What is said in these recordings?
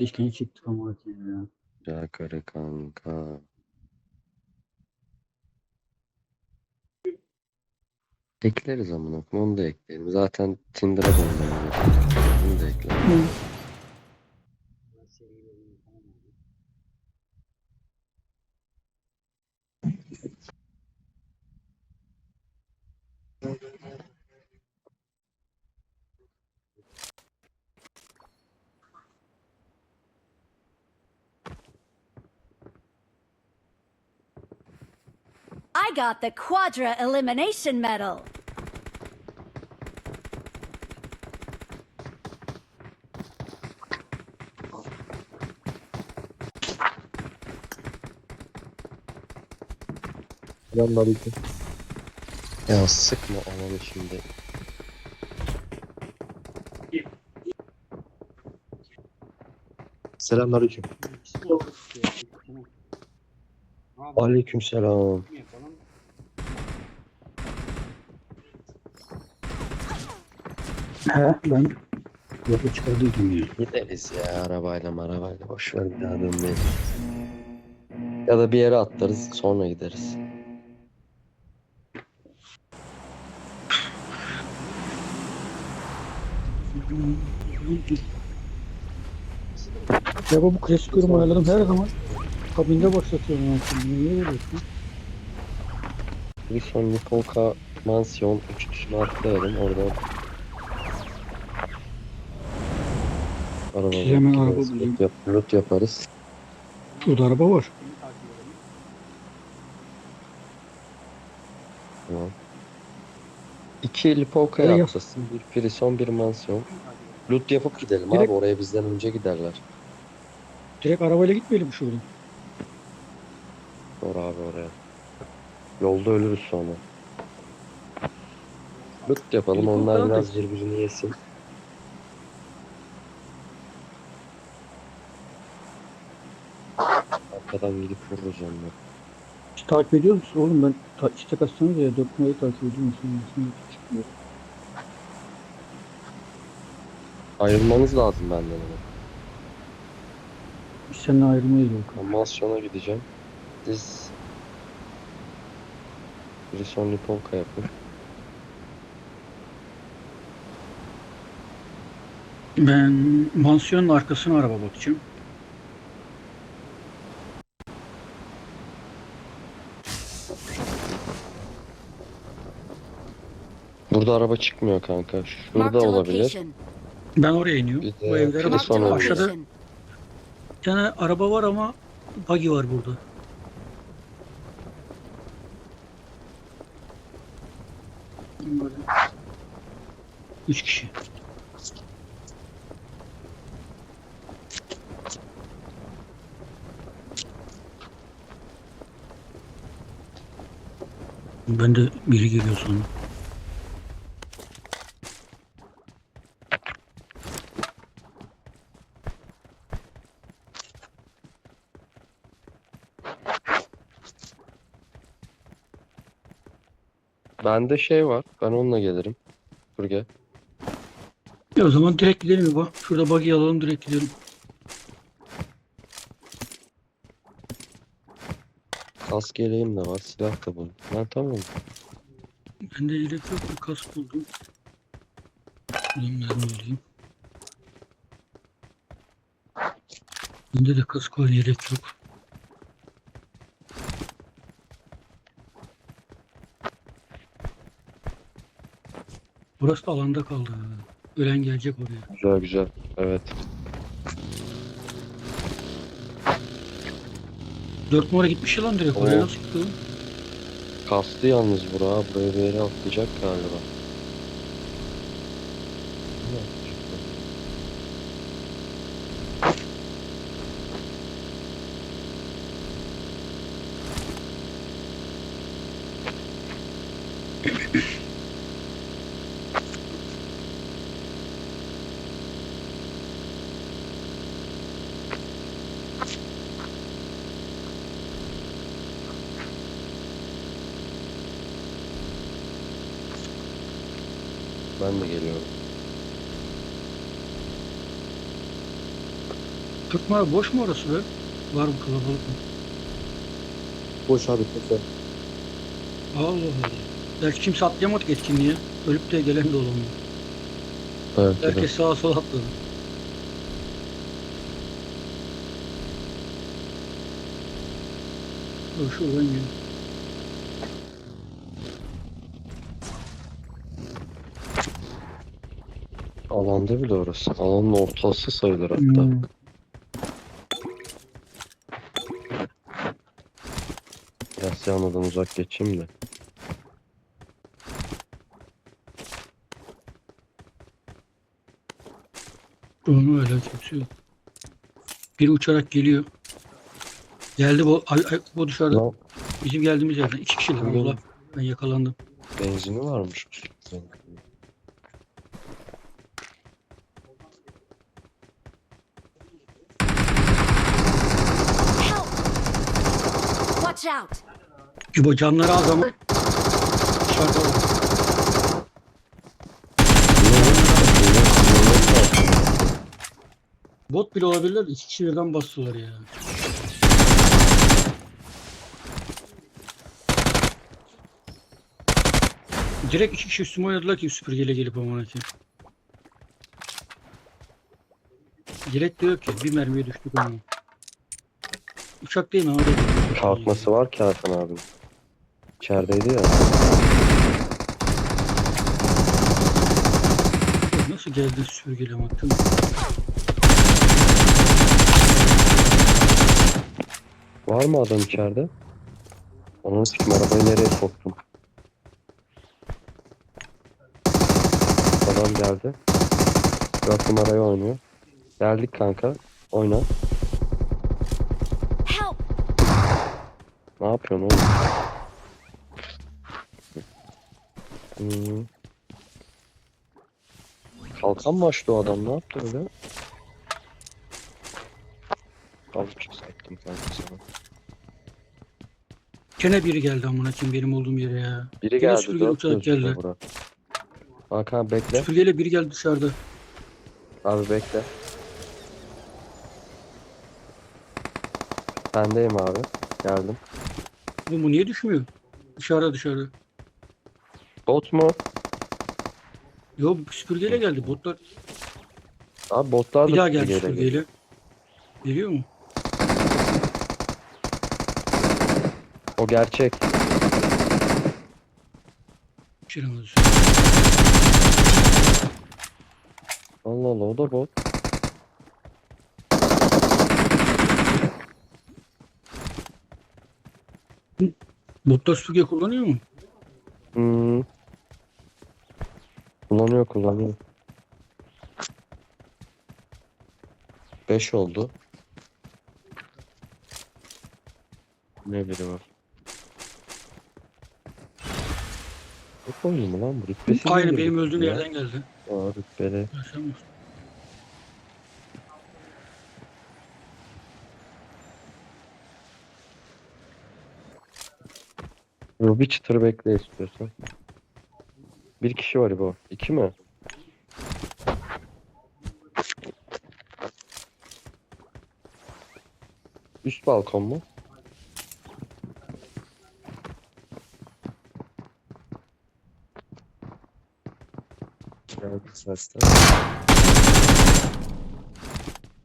Keşke çıktık ama ya. Ya karı kanka. Ekleriz amına koyayım, onu da ekleyelim. Zaten Tinder'a döndüm. Bunu da ekleyelim. I got the Quadra Elimination Medal. Selamünaleyküm. Ya sıkma alanı şimdi. Selamünaleyküm. Aleykümselam. He yola çıkardıydım ya. Gideriz ya arabayla marabayla. Boş ver bir daha dönmeyelim. Ya da bir yere atlarız sonra gideriz. Ya bu klasik yorum ayarlarım her zaman kabinde başlatıyorum ben şimdi. Niye yapıyorsun? Bir son Nikolka Mansiyon uçuşunu atlayalım oradan. Araba Size hemen araba bulayım. yap- loot yaparız. Şurada araba var. Tamam. İki Lipovka Öyle yap. yapacağız. Bir Prison, bir mansiyon. Loot yapıp gidelim Direkt- abi. Oraya bizden önce giderler. Direkt arabayla gitmeyelim şuradan. Doğru abi oraya. Yolda ölürüz sonra. Loot yapalım. Onlar Helikopter biraz birbirini yesin. Arkadan gidip vururuz onları. Hiç takip ediyor musun oğlum ben ta istek atsanız ya 4 numarayı takip ediyorum. Sonra sonra çıkmıyor. Ayrılmamız lazım benden ama. Biz seninle ayrılmayız Volkan. Ben Mansiyona'a gideceğim. Siz Prison Lipovka yapın. Ben mansiyonun arkasına araba bakacağım. Burada araba çıkmıyor kanka. Şurada Marked a olabilir. location. Ben oraya iniyorum. Bir Bu evlere Filiz Marked a Aşağıda location. bir tane araba var ama buggy var burada. Böyle. Üç kişi. Ben de biri geliyor sonra. Bende şey var. Ben onunla gelirim. Dur gel. Ya o zaman direkt gidelim baba. Şurada buggy alalım direkt gidelim. Kask yeleğim de var. Silah da buldum. Ben tamam. Bende yelek yok bir kask buldum. Şuradan mermi alayım. Bende de kask var yelek yok. Burası da alanda kaldı. Ölen gelecek oraya. Güzel güzel. Evet. Dört numara gitmiş ya lan direkt oraya Oo. nasıl gitti o? Kastı yalnız bura. Buraya bir yere atlayacak galiba. Ne yapacak lan? Ben de geliyorum. 40 numara boş mu orası be? Var mı kalabalık mı? Boş abi tepe. Allah Allah. Belki kimse atlayamadık etkinliğe. Ölüp de gelen de olamıyor. Evet, evet. Herkes sağa sola atladı. Dur şuradan gel. Alanda bile orası. Alanın ortası sayılır hatta. Hmm. Yanmadan uzak geçeyim de. Onu öyle yok. Biri uçarak geliyor. Geldi bu, ay, ay, bu dışarıda. Lan Bizim geldiğimiz yerden. iki kişiler yola. Ben yakalandım. benzini varmış. Watch out! İbo canları az ama. Dışarıda. Bot bile olabilirler. İki kişi birden bastılar ya. Direkt iki kişi üstüme oynadılar ki süpürgeyle gelip amına. Gerek de yok ki. Bir mermiye düştük ama. Uçak değil mi? Orada. Kalkması var ki Hakan abi. İçerideydi ya. Nasıl geldi süpürgeyle baktın? Var mı adam içeride? Onun sikim arabayı nereye soktum? Adam geldi. Dört numarayı oynuyor. Geldik kanka. Oyna. Ne yapıyorsun oğlum? Hmm. Kalkan mı açtı o adam? Ne yaptı öyle? Alıp çıkacaktım kanka sana. Gene biri geldi amına koyayım benim olduğum yere ya. Biri Yine geldi. süpürge Dört uçarak geldi. bura. Hakan bekle. Süpürgeyle biri geldi dışarıda. Abi bekle. Sendeyim abi. Geldim. Bu, bu niye düşmüyor? Dışarıda dışarıda. Bot mu? Yo süpürgeyle geldi botlar. Abi botlar Bir da daha geldi süpürgeyle geliyor. mu? O gerçek. Şirin Allah Allah o da bot. Botlar süpürge kullanıyor mu? Hmm. Kullanıyor kullanıyor. 5 oldu. Ne biri var? Çok oyunu mu lan bu? Rütbesi Aynı benim öldüğüm yerden geldi. Aa rütbeli. Yaşamıyor. Yo bir çıtır bekle istiyorsan. Bir kişi var bu. İki mi? Üst balkon mu?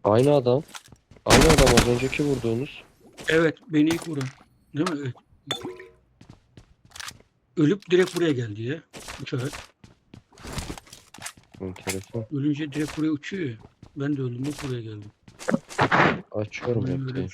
Aynı adam. Aynı adam az önceki vurduğunuz. Evet beni ilk vuran. Değil mi? Evet. Ölüp direkt buraya geldi ya. Uçarak. Enteresan. Ölünce direkt buraya uçuyor ya. Ben de öldüm bak buraya geldim. Açıyorum uçuyor.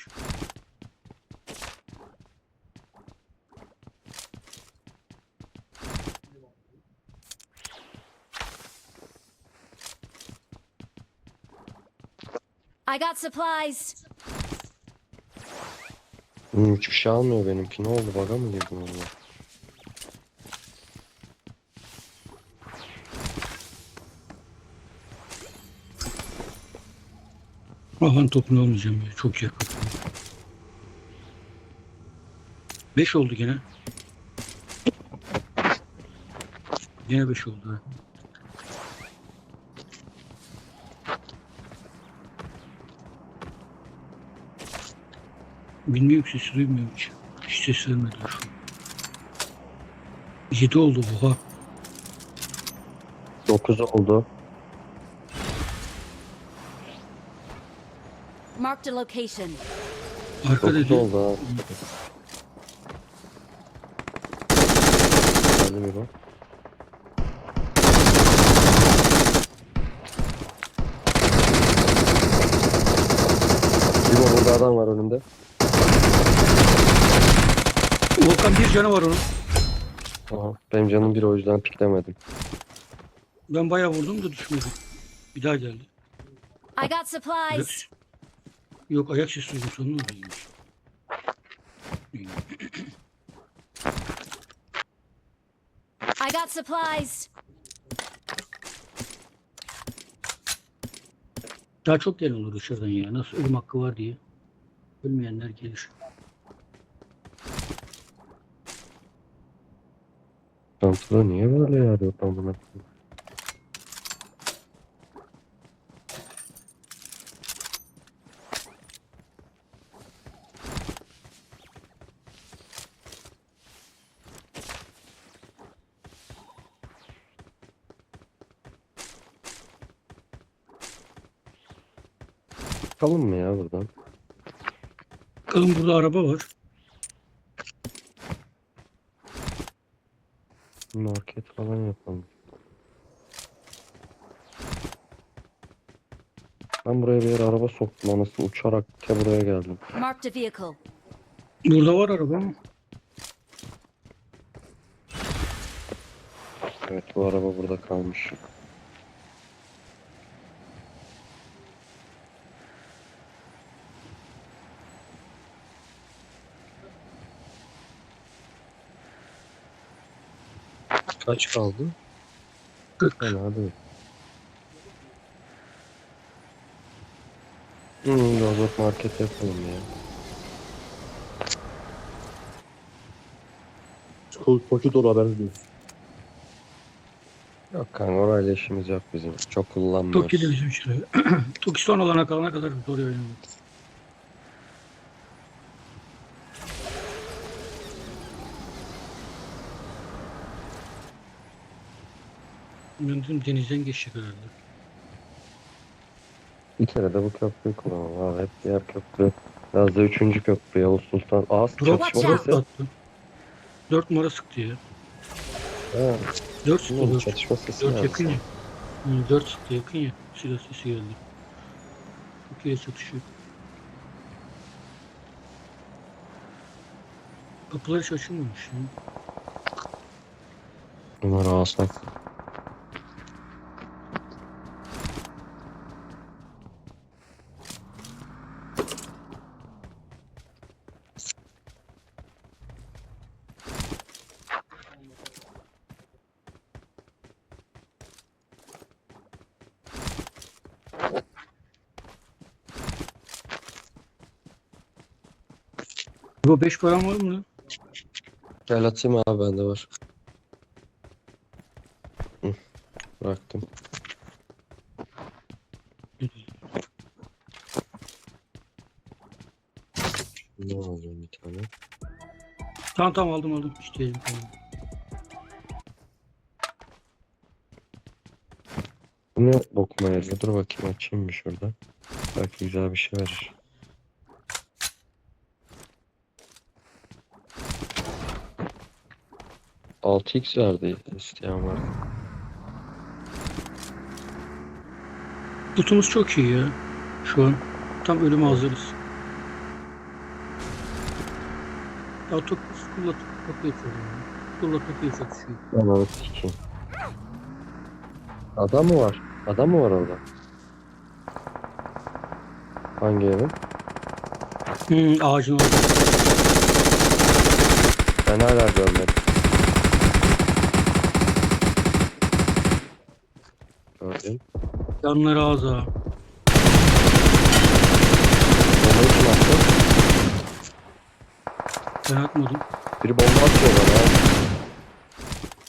I got supplies. Hmm, hiçbir şey almıyor benimki. Ne oldu? Baga mı girdim ona? Ahan topunu almayacağım ya. Çok yakın. 5 oldu gene. Yine 5 oldu. Bilmiyorum sesi duymuyorum hiç. Hiç ses vermediler şu an. 7 oldu bu ha. 9 oldu. Marked a location. Arka 9 dedi. oldu abi. Geldi bir bak. Bir burada adam var önümde. Volkan bir canı var onun. Aha, benim canım bir o yüzden piklemedim. Ben bayağı vurdum da düşmedi. Bir daha geldi. I got supplies. Yok ayak sesi duydum sonunda değilmiş. I got supplies. Daha çok gelen olur dışarıdan ya. Nasıl ölüm hakkı var diye. Ölmeyenler gelir. Çantada niye böyle yer yok buna? Çıkalım mı ya buradan? Bakalım burada araba var. Market falan yapalım. Ben buraya bir yere araba soktum anasını uçarak te buraya geldim. Marked a vehicle. Burada var araba ama. Evet bu araba burada kalmış. Kaç kaldı? 40. Fena değil. Hmm, Rozok market yapalım ya. Koçu dolu haberiniz olsun. Yok kanka orayla işimiz yok bizim. Çok kullanmıyoruz. Toki de bizim işte. Toki son olana kalana kadar biz oraya dedim denizden geçecek herhalde. Bir kere de bu köprüyü kullanalım abi. Hep diğer köprü. Biraz da üçüncü köprü Yavuz Sultan. Aa Drop çatışma sesi. attı. 4 numara sıktı ya. Ha, 4 sıktı bilmiyorum, 4. çatışma sesi 4 geldi. yakın ya. Hı, 4 sıktı yakın ya. Silah sesi geldi. İyi çatışıyor. Kapılar hiç açılmamış ya. Numara alsak. Bu 5 param var mı lan? Gel atayım abi bende var. Hı, bıraktım. Ne alacağım bir tane? Tamam tamam aldım aldım. İsteyelim tamam. Bu ne bokuma yarıyor? Dur bakayım açayım bir şurada. Belki güzel bir şey verir. Altı x verdi isteyen var. Tutumuz çok iyi ya. Şu an. Tam ölüme hazırız. Ya çok kulla çok yapıyorum ya. Kulla çok iyi çatışıyor. Ananı sikeyim. Adam mı var? Adam mı var orada? Hangi evin? Hmm, ağacın orada. Ben hala görmedim. Gördüm. Yanları ağız ağa. Bombayı kim attı? Ben atmadım. Biri bomba atıyor bana. ya.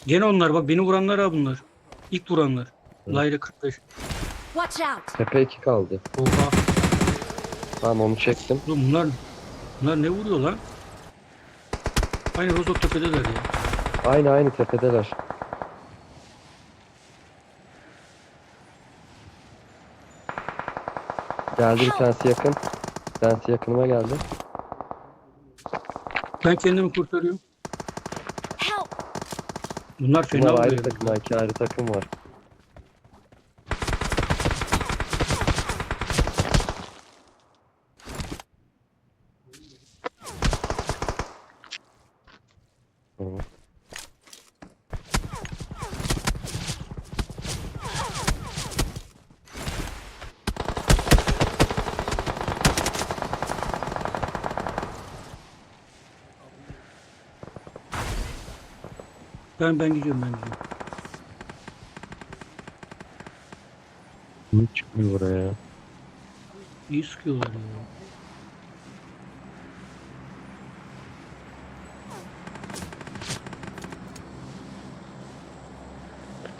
Gene onlar bak beni vuranlar ha bunlar. İlk vuranlar. Hı. Layla 45. Watch out. Tepe 2 kaldı. Oha. Tamam onu çektim. Oğlum bunlar Bunlar ne vuruyor lan? Aynı Rozok tepedeler ya. Aynı aynı tepedeler. Geldi bir tanesi yakın. Bir tanesi yakınıma geldi. Ben kendimi kurtarıyorum. Bunlar fena Bunlar ayrı vuruyor. takım, iki ayrı takım var. Hı. Ben ben gidiyorum ben gidiyorum. Niye çıkmıyor buraya? ya? İyi sıkıyorlar ya.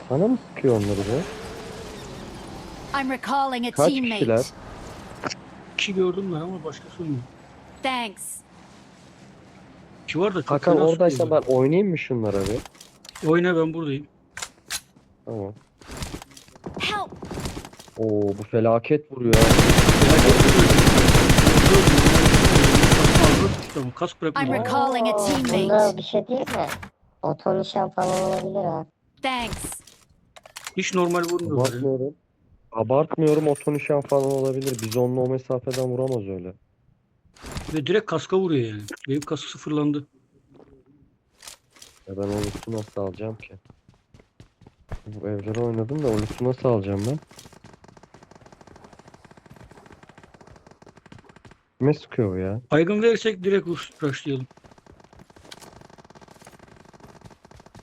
Sana mı sıkıyor onları be? I'm recalling a Kaç teammate. kişiler? İki gördüm ben ama başkası olmuyor. Thanks. İki var da çok Hakan fena oradaysa ben sıkıyorlar. oynayayım mı şunlara bir? Oyna ben buradayım. Tamam. Help! Oo bu felaket vuruyor. Kask I'm bırakmıyor. recalling a Bunda teammate. bir şey değil mi? Oto nişan falan olabilir ha. Thanks. Hiç normal vurmuyorlar. ya. Abartmıyorum. Abartmıyorum oto nişan falan olabilir. Biz onunla o mesafeden vuramaz öyle. Ve direkt kaska vuruyor yani. Benim kask sıfırlandı. Ya ben o lütfu nasıl alacağım ki? Bu evlere oynadım da o lütfu nasıl alacağım ben? Kime sıkıyor bu ya? Baygın verirsek direkt rush- rushlayalım.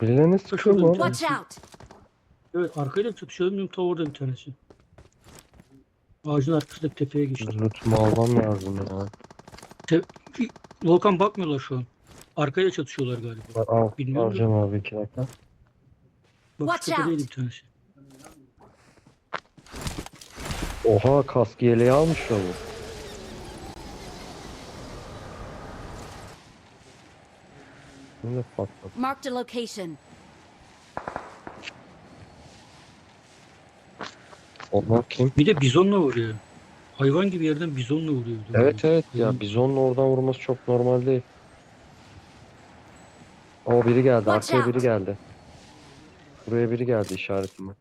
Birilerine sıkıyor mu? Bir Watch out! Evet arkayla çatışıyordum. Benim ta orada bir tanesi. Ağacın arkasındaki tepeye geçti. Lütfumu almam lazım ya. Volkan bakmıyorlar şu an. Arkaya çatışıyorlar galiba. Al, Bilmiyorum. alacağım abi iki dakika. Bak şu Watch tepedeydi bir tanesi. Oha kask yeleği almış ya bu. Ne patladı? Marked a location. Onlar kim? Bir de bizonla vuruyor. Hayvan gibi yerden bizonla vuruyor. Evet evet ya Hı. bizonun oradan vurması çok normal değil. O biri geldi Watch arkaya biri geldi. Buraya biri geldi işaretime.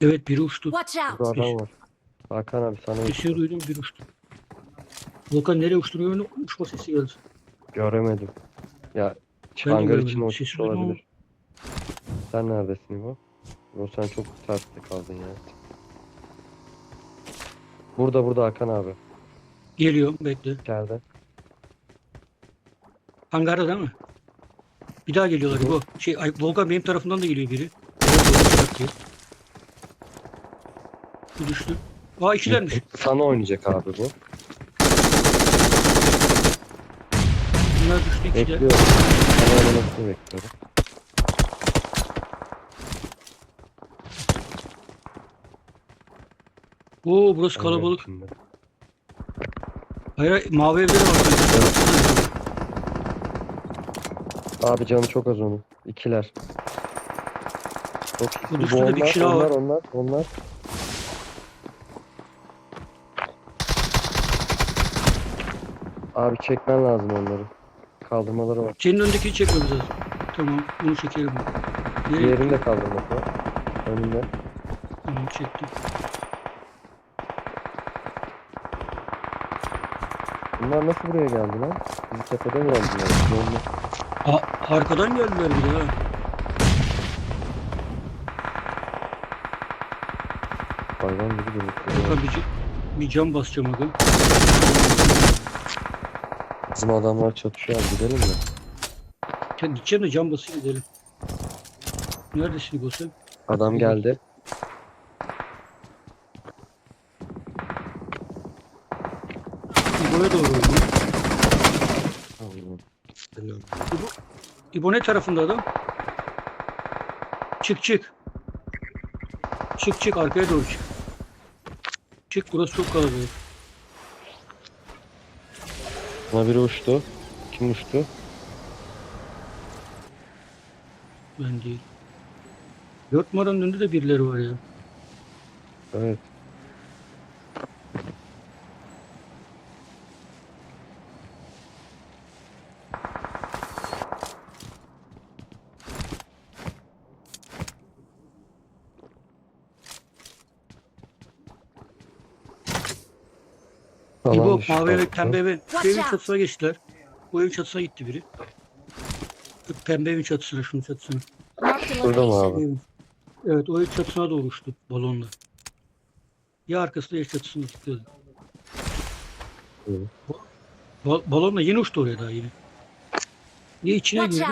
Evet biri uçtu. Watch Burada out! adam var. Hakan abi sana Sesini uçtu. duydum bir uçtu. Volkan nereye uçturuyor onu uçma sesi geldi. Göremedim. Ya hangar göremedim. için uçmuş Sesini duydum ama- olabilir. Sen neredesin İbo? İbo sen çok terste kaldın ya. Burada burada Hakan abi. Geliyorum bekle. İçeride. Hangarda değil mi? Bir daha geliyorlar bu. Şey ay, Volkan benim tarafımdan da geliyor biri. Bu düştü. Aa ikilermiş. Sana oynayacak abi bu. Bunlar düştü ikiler. Bekliyorum. Sana oynamasını bekliyorum. Oo burası kalabalık. Hayır hayır mavi evlere bak. Abi canı çok az onun. İkiler. Çok. Bu Bu düştü de bir onlar, kişi daha onlar, var. onlar, onlar. Abi çekmen lazım onları. Kaldırmaları var. Senin öndekini çekmemiz lazım. Tamam bunu çekelim. Nereye Diğerini de kaldırması var. Önünde. Tamam çektim. Bunlar nasıl buraya geldi lan? Bizi tepeden geldiler. Yolunu. Aa, arkadan geldiler bir de ha. Hayvan gibi. Volkan bir, bir cam basacağım aga. Bizim adamlar çatışıyor abi gidelim mi? Ya gideceğim de cam basayım gidelim. Neredesin sen? Adam geldi. İbo'ya doğru İbo ne tarafında adam? Çık çık. Çık çık arkaya doğru çık. Çık burası çok kalabalık. Buna biri uçtu. Kim uçtu? Ben değil. Dört numaranın önünde de birileri var ya. Evet. İbo Alan dışı mavi eve pembe evin. Şu evin çatısına geçtiler. Bu evin çatısına gitti biri. Pembe evin çatısına şunun çatısına. Şurada mı abi? Evet o evin çatısına doğru uçtu balonla. Ya arkasında ya çatısında tutuyordu. Hı. Ba- balonla yeni uçtu oraya daha yeni. Niye içine girdi?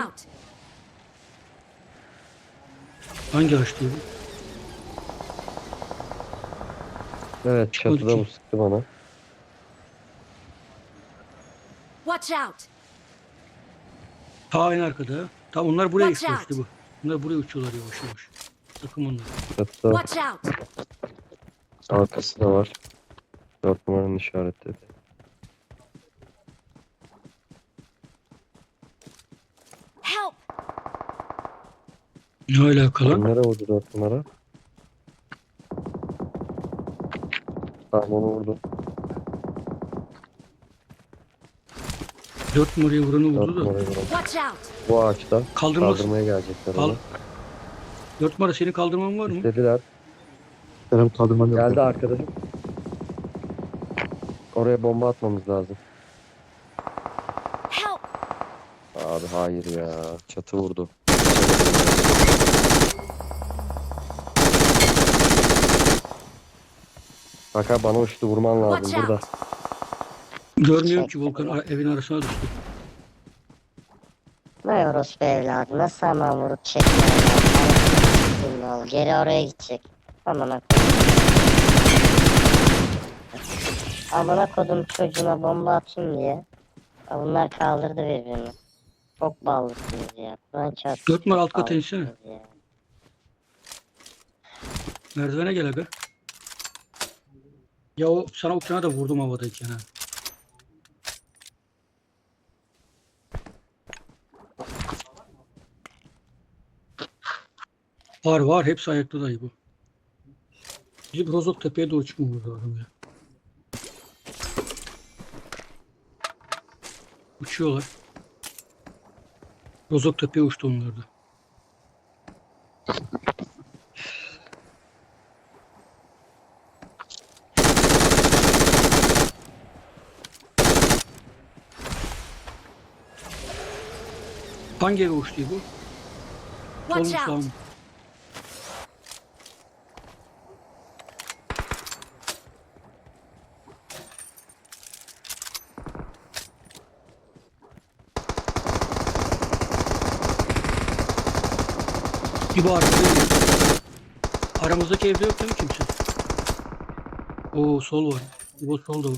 Hangi ağaçtı bu? Evet çatıda bu sıktı bana. Watch out. Ta en arkada. Tam onlar buraya Watch geçti bu. Bunlar buraya uçuyorlar yavaş yavaş. Takım onlar. Çatıda Watch out. arkası da var. Dört numaranın işaretledi. Help. Ne alaka lan? Nereye vurdu dört numara? Tamam onu vurdum. Dört numarayı vuranı vurdu da. Watch out. Bu ağaçta Kaldırmaz. kaldırmaya gelecekler Kal- onu. Dört numara seni kaldırman var mı? İstediler. Benim kaldırmam yok. Geldi arkadaşım. Oraya bomba atmamız lazım. Help. Abi hayır ya. Çatı vurdu. Bak abi bana uçtu vurman lazım Watch burada. out. Görmüyorum ki Volkan evin arasına düştü. Vay orospu evladı. Nasıl hemen vurup? Anasını Geri oraya gidecek. Amına. Amına kodum çocuğuna bomba atayım diye. Ya Bunlar kaldırdı birbirini. Çok ballısınız ya. Kur'an çarpsın. Dört numara alt kata insene. Merdivene gel aga. Ya o sana uçana da vurdum havadayken ha. Var var hepsi ayakta dayı bu. Bizim Rozok tepeye doğru çıkmamız lazım ya. Uçuyorlar. Rozok tepeye uçtu onlar da. Hangi eve uçtu bu? Watch out. Mı? İbo arkada yok. Aramızdaki evde yok değil mi kimse? Oo sol var. İbo sol da var.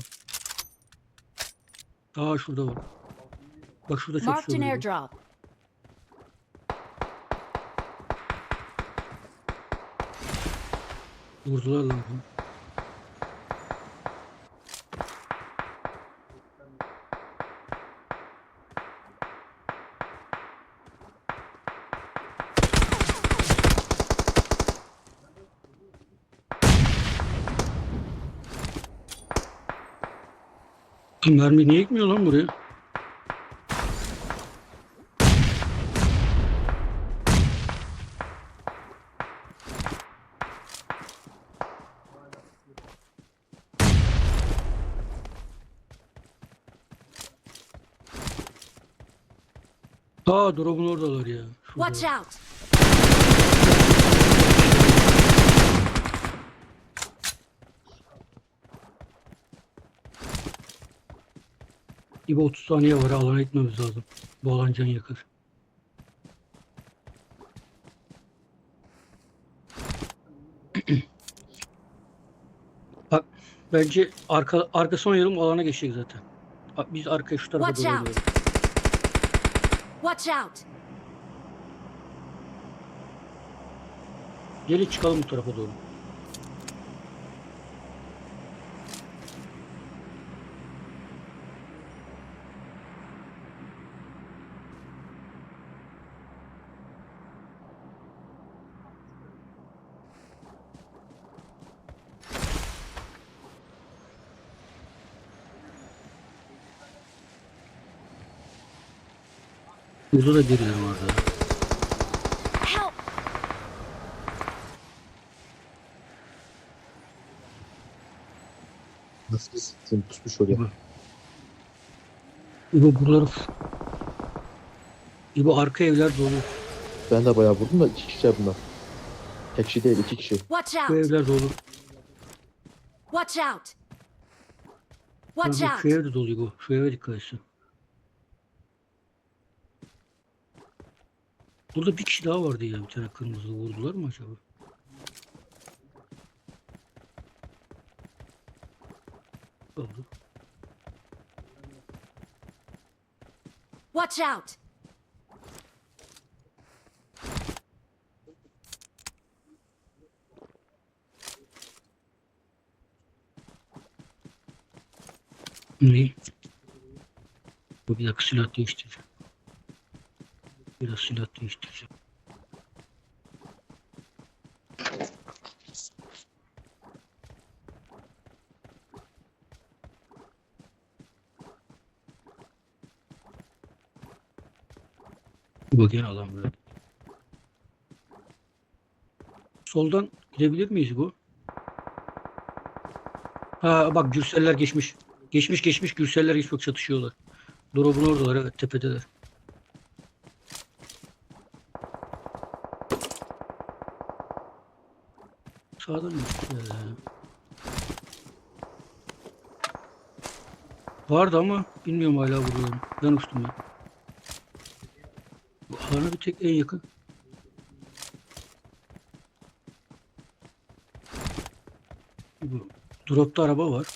Aa şurada var. Bak şurada Marked an çatışıyor. biri. airdrop. Vurdular lan bunu. Mermi niye gitmiyor lan buraya? Aa drop'un oradalar ya. Şurada. Watch out. İbo 30 saniye var alana gitmemiz lazım. Bu alan can yakar. Bak bence arka arkası oynayalım alana geçecek zaten. Biz arkaya şu tarafa Watch doğru out. oynayalım. Watch out. Gelin çıkalım bu tarafa doğru. Burada da birileri vardı. Nasıl siktim pusmuş oraya. İbo. Buraları... İbo arka evler dolu. Ben de bayağı vurdum da iki kişi bunlar. Tek kişi değil iki kişi. Watch Bu out! evler dolu. Watch out! Watch bak, out! şu ev de dolu İbo. Şu eve dikkat etsin. Burada bir kişi daha vardı ya. Bir tane kırmızı vurdular mı acaba? Oldu. Watch out! Ne? Bu bir dakika silah değiştireceğim. Biraz silah değiştireceğim. Bu gene alan böyle. Soldan gidebilir miyiz bu? Ha bak Gürseller geçmiş. Geçmiş geçmiş Gürseller çok çatışıyorlar. Drop'un oradalar evet tepedeler. Vardı ama bilmiyorum hala vuruyorum. Ben uçtum ben. Bu alana bir tek en yakın. Bu dropta araba var.